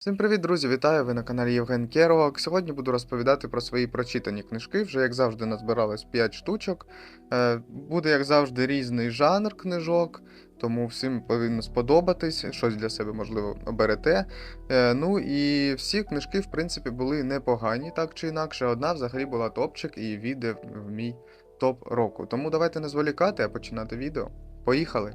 Всім привіт, друзі! Вітаю! Ви на каналі Євген Керовак. Сьогодні буду розповідати про свої прочитані книжки. Вже як завжди назбиралось 5 штучок. Е, Буде, як завжди, різний жанр книжок, тому всім повинно сподобатись, щось для себе, можливо, оберете. Е, Ну і всі книжки, в принципі, були непогані, так чи інакше. Одна взагалі була топчик і війде в мій топ року. Тому давайте не зволікати, а починати відео. Поїхали!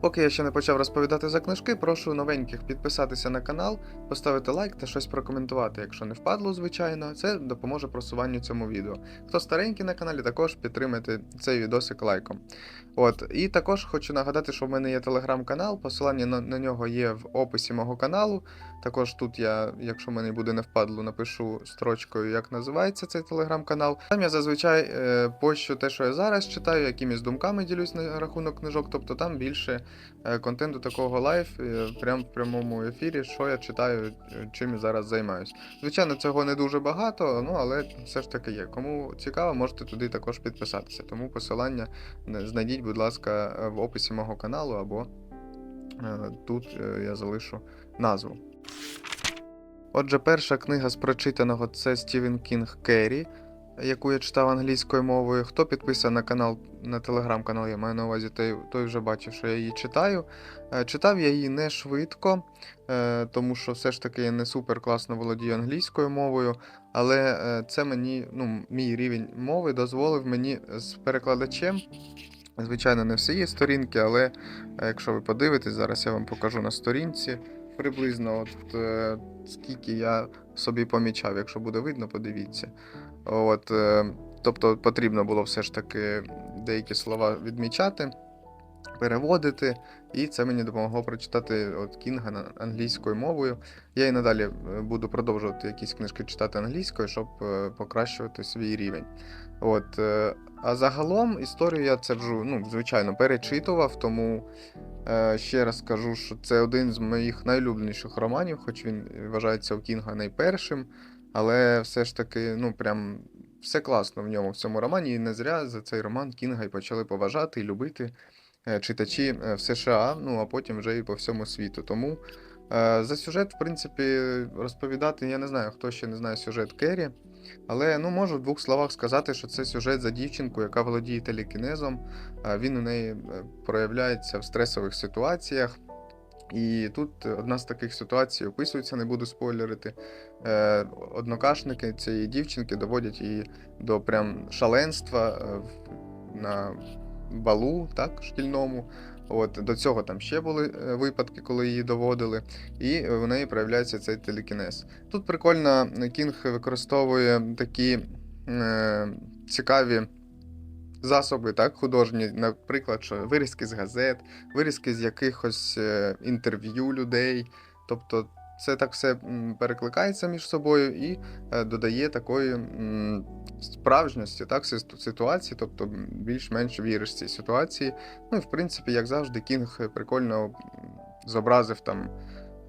Поки я ще не почав розповідати за книжки, прошу новеньких підписатися на канал, поставити лайк та щось прокоментувати, якщо не впадло, звичайно, це допоможе просуванню цьому відео. Хто старенький на каналі, також підтримайте цей відосик лайком. От, і також хочу нагадати, що в мене є телеграм-канал, посилання на, на нього є в описі мого каналу. Також тут я, якщо мене буде не впадло, напишу строчкою, як називається цей телеграм-канал. Там я зазвичай е, пощу те, що я зараз читаю, якимись думками ділюсь на рахунок книжок, тобто там більше контенту такого лайф, е, прямо в прямому ефірі, що я читаю, е, чим я зараз займаюсь. Звичайно, цього не дуже багато, ну але все ж таки є. Кому цікаво, можете туди також підписатися. Тому посилання е, знайдіть, будь ласка, е, в описі мого каналу або е, тут е, я залишу назву. Отже, перша книга з прочитаного це Стівен Кінг Керрі, яку я читав англійською мовою. Хто підписаний на канал, на телеграм-канал, я маю на увазі, той, той вже бачив, що я її читаю. Е, Читав я її не швидко, е, тому що все ж таки я не супер класно володію англійською мовою, але е, це мені, ну, мій рівень мови дозволив мені з перекладачем. Звичайно, не всі є сторінки, але якщо ви подивитесь, зараз я вам покажу на сторінці приблизно от, скільки я собі помічав. Якщо буде видно, подивіться. От, е, тобто потрібно було все ж таки деякі слова відмічати, переводити, і це мені допомогло прочитати от Кінга англійською мовою. Я і надалі е, буду продовжувати якісь книжки читати англійською, щоб е, покращувати свій рівень. От, а загалом історію я це вже, ну, звичайно, перечитував, тому ще раз скажу, що це один з моїх найлюбленіших романів, хоч він вважається у Кінга найпершим. Але все ж таки, ну прям все класно в ньому в цьому романі. І не зря за цей роман Кінга і почали поважати і любити е, читачі е, в США, ну а потім вже і по всьому світу. Тому е, за сюжет, в принципі, розповідати я не знаю, хто ще не знає сюжет Керрі. Але ну можу в двох словах сказати, що це сюжет за дівчинку, яка володіє телекінезом. Він у неї проявляється в стресових ситуаціях. І тут одна з таких ситуацій описується, не буду спойлерити. Е, однокашники цієї дівчинки доводять її до прям шаленства е, в- на балу, так, шкільному. От, до цього там ще були е, випадки, коли її доводили, і у неї проявляється цей телекінез. Тут прикольно Кінг використовує такі е, цікаві засоби, так, художні, наприклад, що вирізки з газет, вирізки з якихось е, інтерв'ю людей. Тобто це так все перекликається між собою і е, додає такої справжності, так, ситуації, тобто більш-менш віриш цій ситуації. Ну і в принципі, як завжди, Кінг прикольно зобразив там.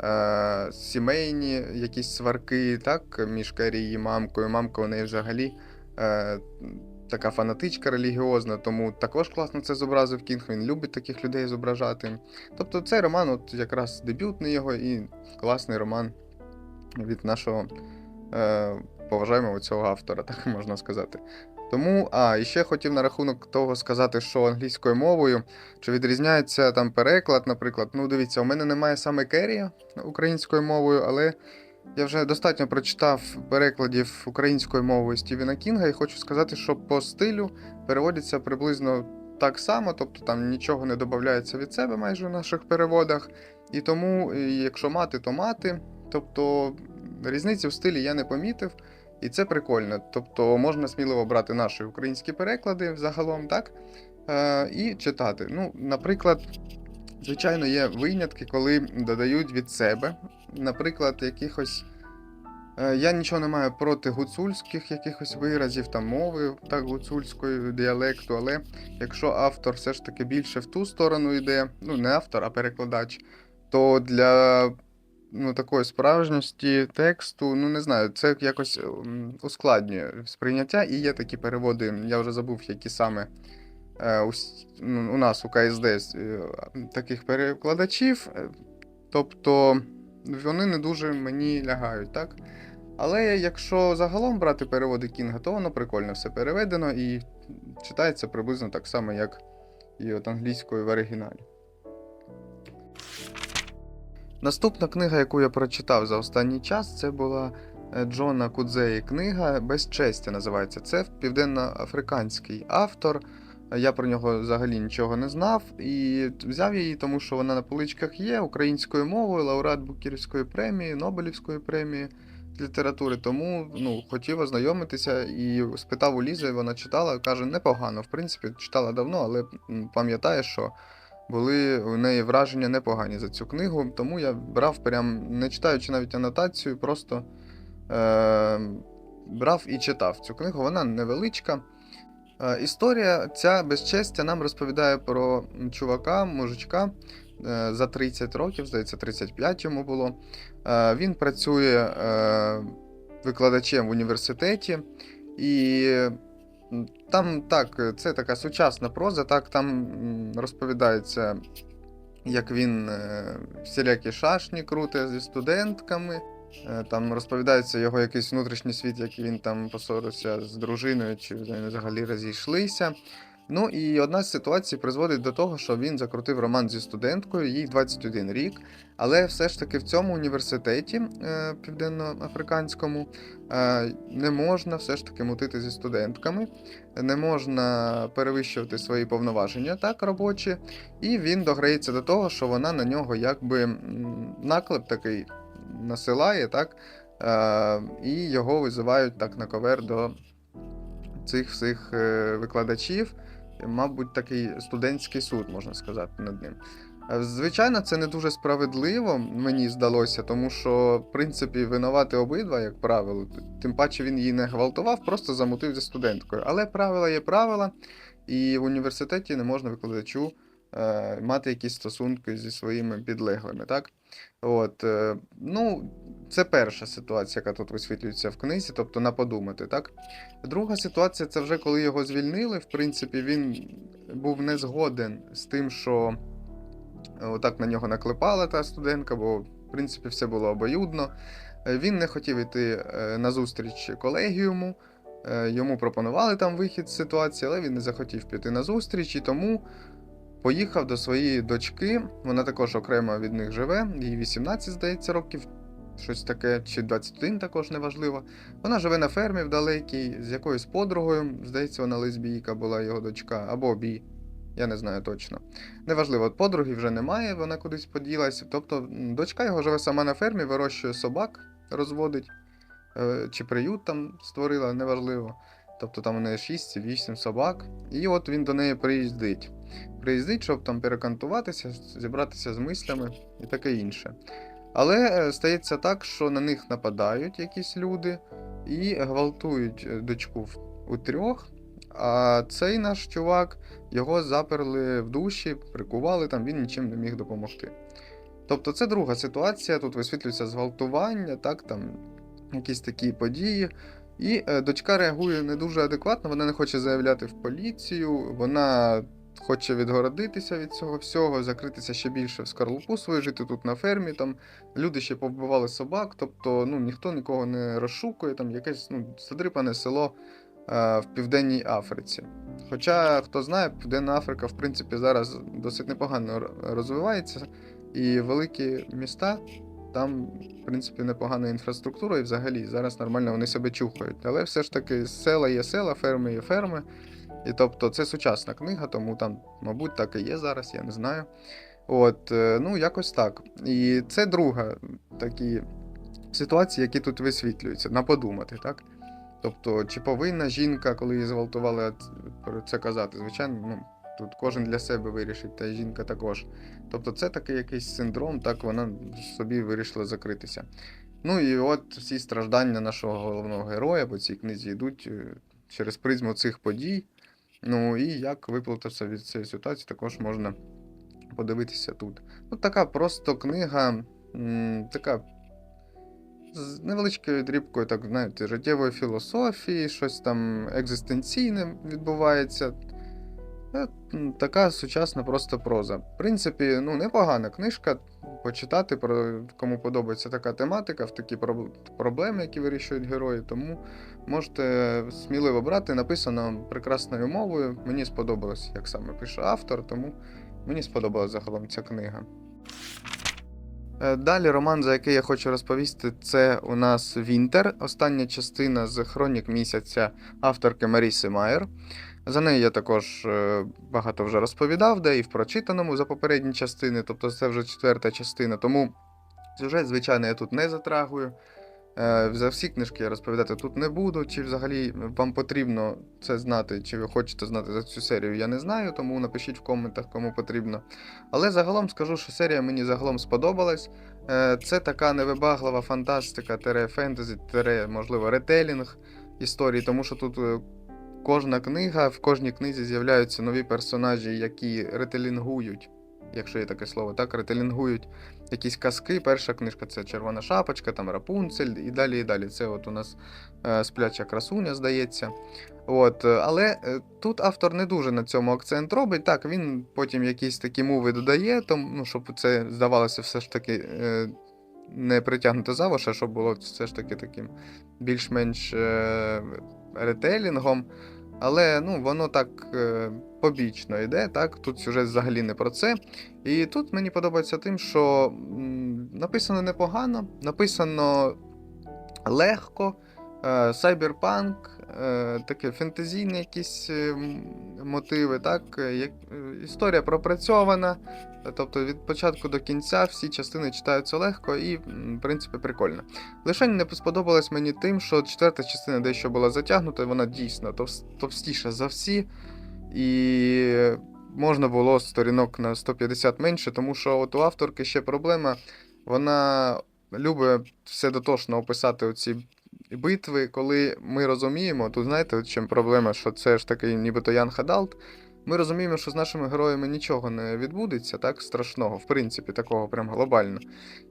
Е, сімейні якісь сварки, так, між Керрі і мамкою. Мамка у неї взагалі така фанатичка релігіозна, тому також класно це зобразив Кінг. Він любить таких людей зображати. Тобто цей роман, от якраз дебютний його і класний роман від нашого е, поважаємого цього автора, так можна сказати. Тому, а, і ще хотів на рахунок того сказати, що англійською мовою, чи відрізняється там переклад, наприклад. Ну, дивіться, у мене немає саме Керрі українською мовою, але я вже достатньо прочитав перекладів українською мовою Стівена Кінга, і хочу сказати, що по стилю переводиться приблизно так само, тобто там нічого не додається від себе майже в наших переводах. І тому, якщо мати, то мати. Тобто різниці в стилі я не помітив, і це прикольно. Тобто можна сміливо брати наші українські переклади загалом, так? Е, і читати. Ну, наприклад, звичайно, є винятки, коли додають від себе. Наприклад, якихось. е, Я нічого не маю проти гуцульських якихось виразів та мови, так, гуцульської діалекту, але якщо автор все ж таки більше в ту сторону йде, ну не автор, а перекладач, то для ну, такої справжності тексту, ну не знаю, це якось ускладнює сприйняття. І є такі переводи, я вже забув, які саме у, с- ну, у нас у КСД е, таких перекладачів. Е, Тобто вони не дуже мені лягають, так? Але якщо загалом брати переводи Кінга, то воно прикольно все переведено і читається приблизно так само, як і от англійською в оригіналі. Наступна книга, яку я прочитав за останній час, це була е, Джона Кудзеї книга Безчестя називається. Це південноафриканський автор. Я про нього взагалі нічого не знав і взяв її, тому що вона на поличках є українською мовою, лауреат Букірівської премії, Нобелівської премії з літератури. Тому ну, хотів ознайомитися і спитав у Лізи, вона читала, каже, непогано. В принципі, читала давно, але пам'ятає, що були у неї враження непогані за цю книгу. Тому я брав, прям не читаючи навіть анотацію, просто е, брав і читав цю книгу. Вона невеличка. Е, Історія ця безчестя нам розповідає про чувака, мужичка е, за 30 років, здається, 35 йому було. Е, Він працює викладачем в університеті, і там так, це така сучасна проза, так, там розповідається, як він всілякі шашні круте зі студентками. Е, Там розповідається його якийсь внутрішній світ, як він там посорився з дружиною, чи вони взагалі розійшлися. Ну і одна з ситуацій призводить до того, що він закрутив роман зі студенткою, їй 21 рік, але все ж таки в цьому університеті е, південноафриканському е, не можна все ж таки мутити зі студентками, не можна перевищувати свої повноваження, так, робочі, і він дограється до того, що вона на нього якби наклеп такий насилає, так, е, і його визивають так на ковер до цих всіх е, викладачів. Мабуть, такий студентський суд, можна сказати, над ним. Е, Звичайно, це не дуже справедливо, мені здалося, тому що, в принципі, винувати обидва, як правило. Тим паче він її не гвалтував, просто замутив зі студенткою. Але правила є правила, і в університеті не можна викладачу е, мати якісь стосунки зі своїми підлеглими, так? От, е, ну, це перша ситуація, яка тут висвітлюється в книзі, тобто на подумати, так? Друга ситуація це вже коли його звільнили. В принципі, він був не згоден з тим, що отак на нього наклепала та студентка, бо в принципі все було обоюдно. Е, Він не хотів іти е, на зустріч колегіуму. Йому пропонували там вихід з ситуації, але він не захотів піти на зустріч і тому поїхав до своєї дочки. Вона також окремо від них живе, їй 18, здається, років, щось таке, чи 21 також неважливо. Вона живе на фермі в далекій з якоюсь подругою. Здається, вона лесбійка була його дочка, або бій. Я не знаю точно. Неважливо, подруги вже немає, вона кудись поділась. Тобто, дочка його живе сама на фермі, вирощує собак, розводить, е, чи приют там створила, неважливо. Тобто там у неї 6-8 собак. І от він до неї приїздить. Приїздить, щоб там перекантуватися, зібратися з мислями і таке інше. Але е, стається так, що на них нападають якісь люди і гвалтують е, дочку у трьох. А цей наш чувак його заперли в душі, прикували там, він нічим не міг допомогти. Тобто це друга ситуація, тут висвітлюється зґвалтування, так, там якісь такі події. І е, дочка реагує не дуже адекватно, вона не хоче заявляти в поліцію, вона хоче відгородитися від цього всього, закритися ще більше в скорлупу свою, жити тут на фермі. Там люди ще повбивали собак, тобто ну, ніхто нікого не розшукує, там якесь ну, задрипане село е, в Південній Африці. Хоча, хто знає, Південна Африка, в принципі, зараз досить непогано розвивається, і великі міста. Там, в принципі, непогана інфраструктура, і взагалі зараз нормально вони себе чухають. Але все ж таки села є села, ферми є ферми. І тобто це сучасна книга, тому там, мабуть, так і є зараз, я не знаю. От, е, ну, якось так. І це друга такі ситуації, які тут висвітлюються, на подумати, так? Тобто, чи повинна жінка, коли її зґвалтували, про це казати? Звичайно, ну, тут кожен для себе вирішить, та жінка також. Тобто, це такий якийсь синдром, так вона собі вирішила закритися. Ну і от всі страждання нашого головного героя по цій книзі йдуть е, через призму цих подій. Ну і як виплутатися від цієї ситуації, також можна подивитися тут. Ну, така просто книга, така з невеличкою дрібкою, так знаєте, життєвої філософії, щось там екзистенційне відбувається. Така сучасна просто проза. В принципі, ну, непогана книжка. Почитати, про, кому подобається така тематика, в такі проблеми, які вирішують герої. Тому можете сміливо брати. Написано прекрасною мовою. Мені сподобалось, як саме пише автор, тому мені сподобалась загалом ця книга. Е, Далі роман, за який я хочу розповісти, це у нас Вінтер, остання частина з хронік місяця авторки Маріси Майер. За неї я також е, багато вже розповідав, де і в прочитаному за попередні частини, тобто це вже четверта частина. Тому сюжет, звичайно, я тут не затрагую. Е, За всі книжки я розповідати тут не буду. Чи взагалі вам потрібно це знати, чи ви хочете знати за цю серію, я не знаю, тому напишіть в коментах, кому потрібно. Але загалом скажу, що серія мені загалом сподобалась. Е, Це така невибаглива фантастика, тере фентезі, тере, можливо, ретелінг історії, тому що тут е, кожна книга, в кожній книзі з'являються нові персонажі, які ретелінгують, якщо є таке слово, так, ретелінгують якісь казки. Перша книжка це Червона шапочка, там Рапунцель, і далі, і далі. Це от у нас е, спляча красуня, здається. От, е, але е, тут автор не дуже на цьому акцент робить. Так, він потім якісь такі мови додає, тому, ну, щоб це здавалося все ж таки не притягнуто за вуша, щоб було все ж таки таким більш-менш ретейлінгом. Але ну, воно так е, побічно йде, так? Тут сюжет взагалі не про це. І тут мені подобається тим, що м, написано непогано, написано легко, сайберпанк, е, таке фентезійні якісь е, мотиви, так? е, історія пропрацьована. Тобто від початку до кінця всі частини читаються легко і, в принципі, прикольно. Лише не сподобалось мені тим, що четверта частина дещо була затягнута, вона дійсно товстіша за всі. І можна було сторінок на 150 менше, тому що от у авторки ще проблема, вона любить все дотошно описати оці битви, коли ми розуміємо, тут знаєте, чим проблема, що це ж такий нібито Ян Хадалт. Ми розуміємо, що з нашими героями нічого не відбудеться, так, страшного, в принципі, такого прям глобально.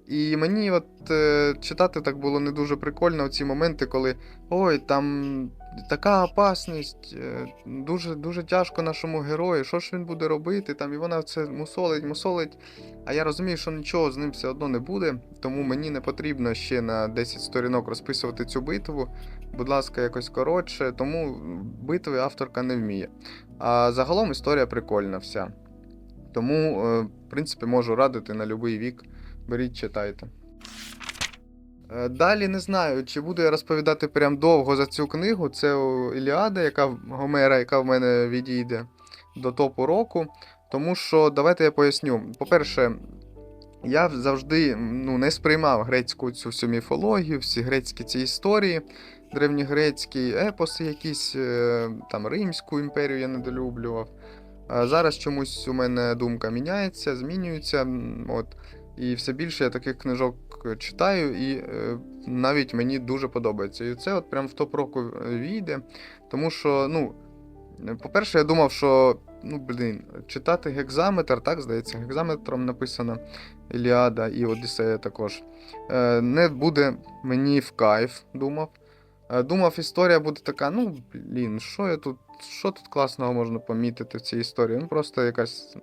І мені от е, читати так було не дуже прикольно ці моменти, коли ой, там така опасність, е, дуже, дуже тяжко нашому герою, що ж він буде робити? Там, і вона це мусолить, мусолить. А я розумію, що нічого з ним все одно не буде, тому мені не потрібно ще на 10 сторінок розписувати цю битву. Будь ласка, якось коротше, тому битви авторка не вміє. А загалом історія прикольна вся. Тому, е, в принципі, можу радити на будь-який вік. Беріть, читайте. Е, Далі не знаю, чи буду я розповідати прям довго за цю книгу. Це Іліада, яка Гомера, яка в мене відійде до топу року. Тому що давайте я поясню. По-перше, я завжди ну, не сприймав грецьку цю всю міфологію, всі грецькі ці історії, древньогрецькі епоси, якісь е, там Римську імперію я недолюблював. Зараз чомусь у мене думка міняється, змінюється. От. І все більше я таких книжок читаю, і е, навіть мені дуже подобається. І це от прям в топ року е, війде. Тому що, ну, по-перше, я думав, що, ну, блін, читати гекзаметр, так, здається, гекзаметром написано Іліада і Одіссея також. Не буде мені в кайф, думав. Е, Думав, історія буде така, ну, блін, що я тут, що тут класного можна помітити в цій історії? Ну, просто якась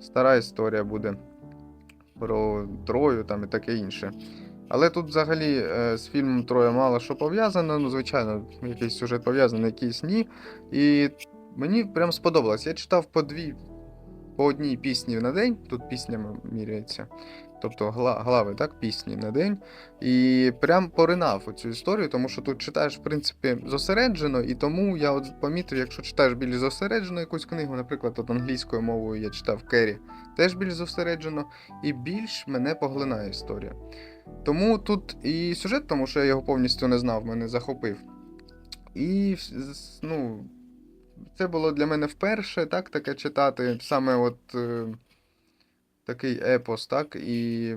стара історія буде про Трою там і таке інше. Але тут взагалі е, з фільмом Троя мало що пов'язано, ну, звичайно, якийсь сюжет пов'язаний, якийсь ні. І мені прям сподобалось. Я читав по дві, по одній пісні на день, тут піснями міряється. Тобто глави, так, пісні на день. І прям поринав у цю історію, тому що тут читаєш, в принципі, зосереджено, і тому я от помітив, якщо читаєш більш зосереджено якусь книгу, наприклад, от англійською мовою я читав Керрі, теж більш зосереджено, і більш мене поглинає історія. Тому тут і сюжет, тому що я його повністю не знав, мене захопив. І ну, це було для мене вперше так, таке читати, саме от е, такий епос, так, і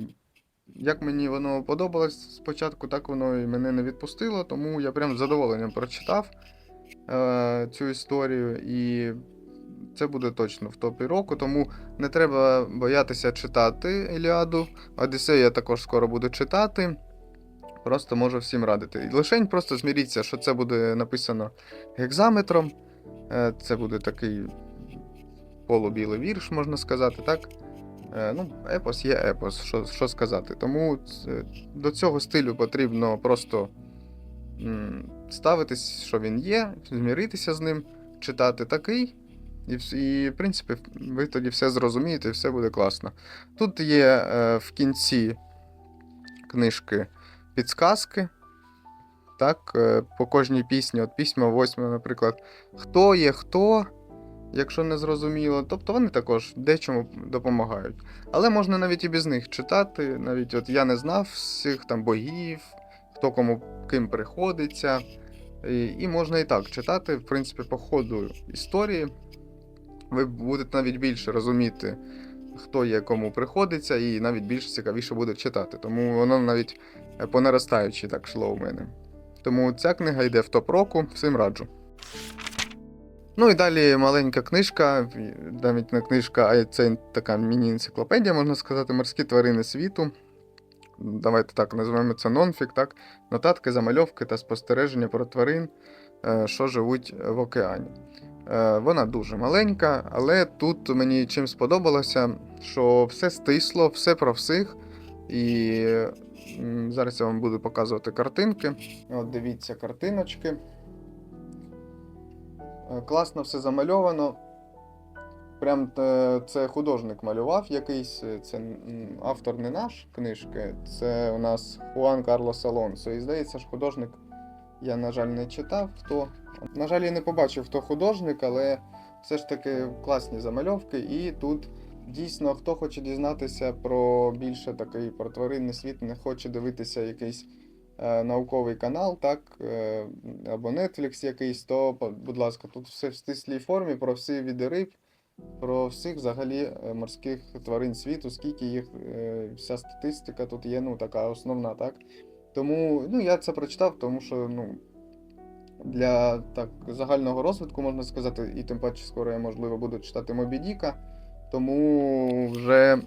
як мені воно подобалось спочатку, так воно і мене не відпустило, тому я прям з задоволенням прочитав е, цю історію, і це буде точно в топі року, тому не треба боятися читати Іліаду. Одіссею я також скоро буду читати. Просто можу всім радити. І лишень просто зміріться, що це буде написано гекзаметром. Е, Це буде такий полубілий вірш, можна сказати, так? Е, ну, епос є епос, що, що сказати. Тому до цього стилю потрібно просто ставитись, що він є, зміритися з ним, читати такий. І, і, в принципі, ви тоді все зрозумієте, і все буде класно. Тут є е, в кінці книжки підсказки. Так, е, по кожній пісні, от пісня восьма, наприклад, хто є хто, якщо не зрозуміло. Тобто вони також дечому допомагають. Але можна навіть і без них читати. Навіть от я не знав всіх там богів, хто кому ким приходиться. І, і можна і так читати, в принципі, по ходу історії. Ви будете навіть більше розуміти, хто є кому приходиться, і навіть більш цікавіше буде читати. Тому воно навіть е, по наростаючій так йшло у мене. Тому ця книга йде в топ року, всім раджу. Ну і далі маленька книжка, навіть не книжка, а це така міні-енциклопедія, можна сказати, морські тварини світу. Давайте так називаємо це нонфік, так? Нотатки, замальовки та спостереження про тварин, е, що живуть в океані. Е, Вона дуже маленька, але тут мені чим сподобалося, що все стисло, все про всіх. І зараз я вам буду показувати картинки. От дивіться картиночки. Е, Класно все замальовано. Прям е, це художник малював якийсь. е, Це автор не наш книжки, це у нас Хуан Карлос Алонсо. І здається ж, художник я, на жаль, не читав хто. На жаль, я не побачив, хто художник, але все ж таки класні замальовки. І тут дійсно, хто хоче дізнатися про більше такий про тваринний світ, не хоче дивитися якийсь е, науковий канал, так, е, або Netflix якийсь, то, будь ласка, тут все в стислій формі про всі види риб, про всіх взагалі е, морських тварин світу, скільки їх, е, вся статистика тут є, ну, така основна, так. Тому ну, я це прочитав, тому що ну, для так, загального розвитку, можна сказати, і тим паче скоро я, можливо, буду читати Мобі Діка, тому вже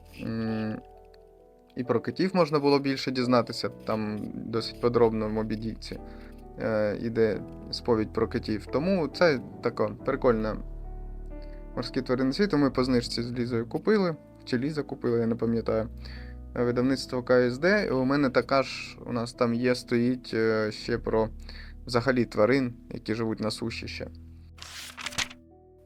і про китів можна було більше дізнатися, там досить подробно в Мобі Діці е, іде сповідь про китів. Тому це така прикольна морські тварини світу. Ми по знижці з Лізою купили, чи Ліза купила, я не пам'ятаю. Видавництво КСД. І у мене така ж у нас там є, стоїть е, ще про взагалі тварин, які живуть на суші ще.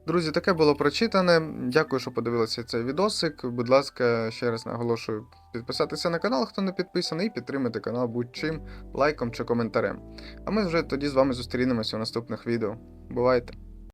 Друзі, таке було прочитане. Дякую, що подивилися цей відосик. Будь ласка, ще раз наголошую підписатися на канал, хто не підписаний, і підтримати канал будь-чим, лайком чи коментарем. А ми вже тоді з вами зустрінемося у наступних відео. Бувайте!